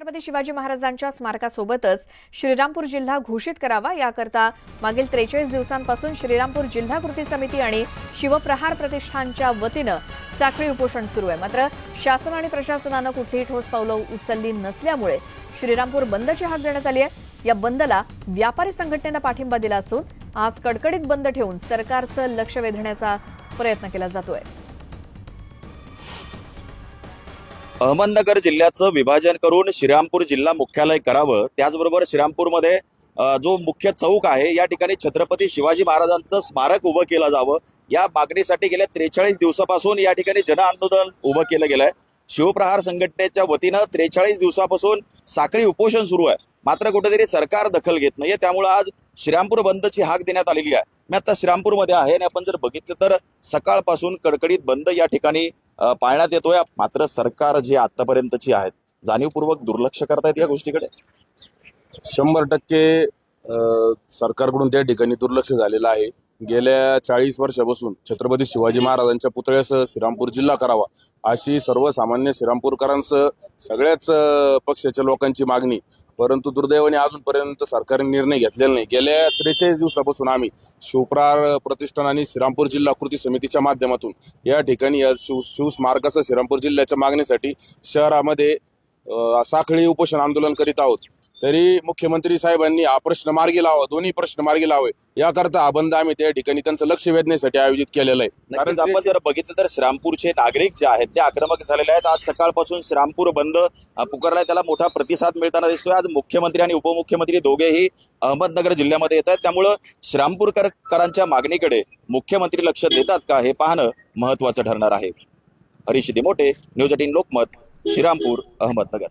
छत्रपती शिवाजी महाराजांच्या स्मारकासोबतच श्रीरामपूर जिल्हा घोषित करावा याकरता मागील त्रेचाळीस दिवसांपासून श्रीरामपूर जिल्हा कृती समिती आणि शिवप्रहार प्रतिष्ठानच्या वतीनं साखळी उपोषण सुरू आहे. मात्र शासन आणि प्रशासनानं कुठलीही ठोस पावलं उचलली नसल्यामुळे श्रीरामपूर बंदची हाक देण्यात आली आहे. या बंदला व्यापारी संघटनेनं पाठिंबा दिला असून आज कडकडीत बंद ठेवून सरकारचं लक्ष वेधण्याचा प्रयत्न केला जातोय. अहमदनगर जिल्ह्याचं विभाजन करून श्रीरामपूर जिल्हा मुख्यालय करावं. त्याचबरोबर श्रीरामपूरमध्ये जो मुख्य चौक आहे या ठिकाणी छत्रपती शिवाजी महाराजांचं स्मारक उभं केलं जावं. या मागणीसाठी गेल्या त्रेचाळीस दिवसापासून या ठिकाणी जन आंदोलन उभं केलं गेलं आहे शिवप्रहार संघटनेच्या वतीनं त्रेचाळीस दिवसापासून साखळी उपोषण सुरू आहे. मात्र कुठेतरी सरकार दखल घेत नाहीये. त्यामुळं आज श्रीरामपूर बंदची हाक देण्यात आलेली आहे. मी आता श्रीरामपूरमध्ये आहे आणि आपण जर बघितलं तर सकाळपासून कडकडीत बंद या ठिकाणी पाळण्यात येतोय. मात्र सरकार जे आतापर्यंतची आहेत जाणीवपूर्वक दुर्लक्ष करतायत या गोष्टीकडे? शंभर टक्के सरकारकडून त्या ठिकाणी दुर्लक्ष झालेलं आहे. गेल्या चाळीस वर्षापासून छत्रपती शिवाजी महाराजांच्या पुतळ्यासह श्रीरामपूर जिल्हा करावा अशी सर्वसामान्य श्रीरामपूरकरांसह सगळ्याच पक्षाच्या लोकांची मागणी. परंतु दुर्दैवाने अजूनपर्यंत सरकारने निर्णय घेतलेला नाही. गेल्या त्रेचाळीस दिवसापासून आम्ही शिवप्रार प्रतिष्ठान आणि श्रीरामपूर जिल्हा कृती समितीच्या माध्यमातून या ठिकाणी या शिव शिवस्मारकासह श्रीरामपूर जिल्ह्याच्या मागणीसाठी शहरामध्ये साखळी उपोषण आंदोलन करीत आहोत. तरी मुख्यमंत्री साहेबांनी हा प्रश्न मार्गी लावा दोन्ही प्रश्न मार्गी लावे. याकरता हा बंद आम्ही त्या ठिकाणी त्यांचं लक्ष वेधण्यासाठी आयोजित केलेला आहे. नक्कीच आपण जर बघितलं तर श्रीरामपूरचे नागरिक जे आहेत ते आक्रमक झालेले आहेत. आज सकाळपासून श्रीरामपूर बंद अ, पुकारलाय त्याला मोठा प्रतिसाद मिळताना दिसतोय. आज मुख्यमंत्री आणि उपमुख्यमंत्री दोघेही अहमदनगर जिल्ह्यामध्ये येत आहेत. त्यामुळं श्रीरामपूरकरांच्या मागणीकडे मुख्यमंत्री लक्ष देतात का हे पाहणं महत्वाचं ठरणार आहे. Harish Dimote news eighteen Lokmat Shrirampur Ahmednagar.